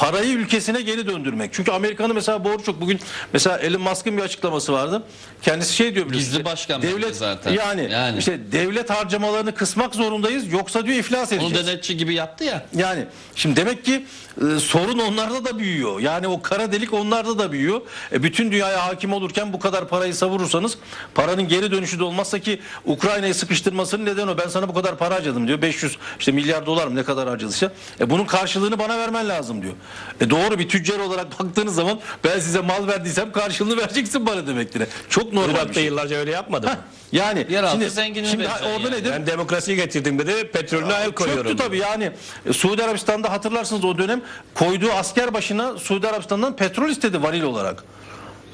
parayı ülkesine geri döndürmek. Çünkü Amerika'nın mesela borcu çok. Bugün mesela Elon Musk'ın bir açıklaması vardı. Kendisi şey diyor biliyorsun. Gizli başkan devlet zaten. Yani, Yani. işte devlet harcamalarını kısmak zorundayız yoksa diyor iflas Onu edeceğiz. denetçi gibi yaptı ya. Yani şimdi demek ki e, sorun onlarda da büyüyor. Yani o kara delik onlarda da büyüyor. E, bütün dünyaya hakim olurken bu kadar parayı savurursanız paranın geri dönüşü de olmazsa ki Ukrayna'yı sıkıştırmasının nedeni o. Ben sana bu kadar para harcadım diyor. 500 işte milyar dolar mı ne kadar harcadıysa. E, bunun karşılığını bana vermen lazım diyor. E, doğru bir tüccar olarak baktığınız zaman ben size mal verdiysem karşılığını vereceksin bana demektir. Çok normal bir Irak'ta şey. yıllarca öyle yapmadı mı? Yani Yeraltı şimdi, şimdi orada yani. nedir? Ben demokrasiyi getirdim dedi. Petrolüne el koyuyorum. Çöktü tabii yani. E, Suudi Arabistan'da hatırlarsınız o dönem koyduğu asker başına Suudi Arabistan'dan petrol istedi varil olarak.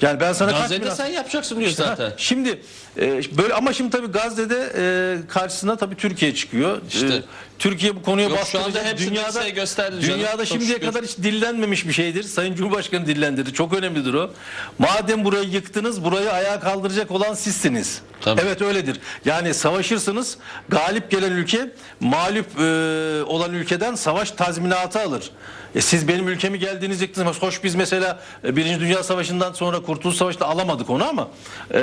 Yani ben sana kaç Gazze'de bin- sen yapacaksın diyor zaten. Şimdi e, böyle ama şimdi tabii Gazze'de e, karşısına tabii Türkiye çıkıyor. İşte. E, Türkiye bu konuya Yok, şu anda hepsini dünyada size gösterdi canım. dünyada Çok şimdiye şükür. kadar hiç dillenmemiş bir şeydir. Sayın Cumhurbaşkanı dillendirdi. Çok önemlidir o. Madem burayı yıktınız, burayı ayağa kaldıracak olan sizsiniz. Tabii. Evet öyledir. Yani savaşırsınız, galip gelen ülke mağlup e, olan ülkeden savaş tazminatı alır. E siz benim ülkemi geldiniz yıktınız. Hoş biz mesela e, Birinci Dünya Savaşı'ndan sonra Kurtuluş Savaşı'nda alamadık onu ama e,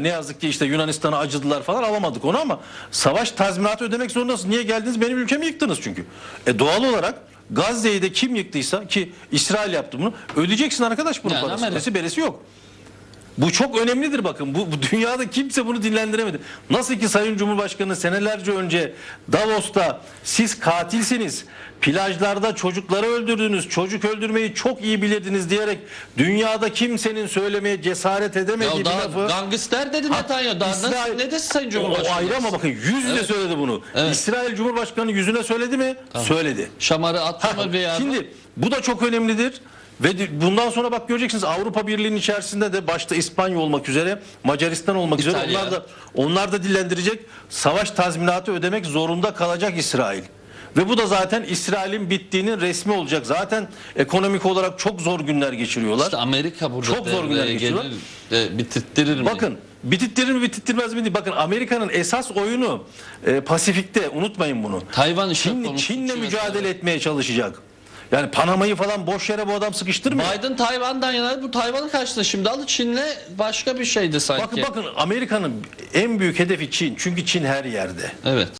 ne yazık ki işte Yunanistan'a acıdılar falan alamadık onu ama savaş tazminatı ödemek zorundasınız. Niye geldiniz? Benim ülkemi yıktınız çünkü. E doğal olarak Gazze'yi de kim yıktıysa ki İsrail yaptı bunu ödeyeceksin arkadaş bunun Yani parası. Beresi yok. Bu çok önemlidir bakın. Bu, bu dünyada kimse bunu dinlendiremedi. Nasıl ki Sayın Cumhurbaşkanı senelerce önce Davos'ta siz katilsiniz. Plajlarda çocukları öldürdünüz. Çocuk öldürmeyi çok iyi bilirdiniz diyerek dünyada kimsenin söylemeye cesaret edemediği Ya bir lafı. gangster dedi Netanyahu. Daha nasıl, İsrail- ne desin Sayın O Cumhurbaşkanı? ayrı ama bakın yüz yüze Evet. söyledi bunu. Evet. İsrail Cumhurbaşkanı yüzüne söyledi mi? Söyledi. Şamarı attı mı bir yerde? Şimdi bu da çok önemlidir. Ve bundan sonra bak göreceksiniz Avrupa Birliği'nin içerisinde de başta İspanya olmak üzere, Macaristan olmak üzere İtalya. onlar da onlar da dillendirecek savaş tazminatı ödemek zorunda kalacak İsrail. Ve bu da zaten İsrail'in bittiğinin resmi olacak. Zaten ekonomik olarak çok zor günler geçiriyorlar. İşte Amerika burada Çok zor günler geçiyorlar. gelir bitirttirir mi? Bakın bitittirir mi bitittirmez mi değil. Bakın Amerika'nın esas oyunu e, Pasifik'te unutmayın bunu. Tayvan Çin, Çin'le mücadele etmeye çalışacak. Yani Panama'yı falan boş yere bu adam sıkıştırmıyor. Biden Tayvan'dan yana bu Tayvan'ın karşısında şimdi alı Çin'le başka bir şeydi sanki. Bakın bakın Amerika'nın en büyük hedefi Çin. Çünkü Çin her yerde. Evet.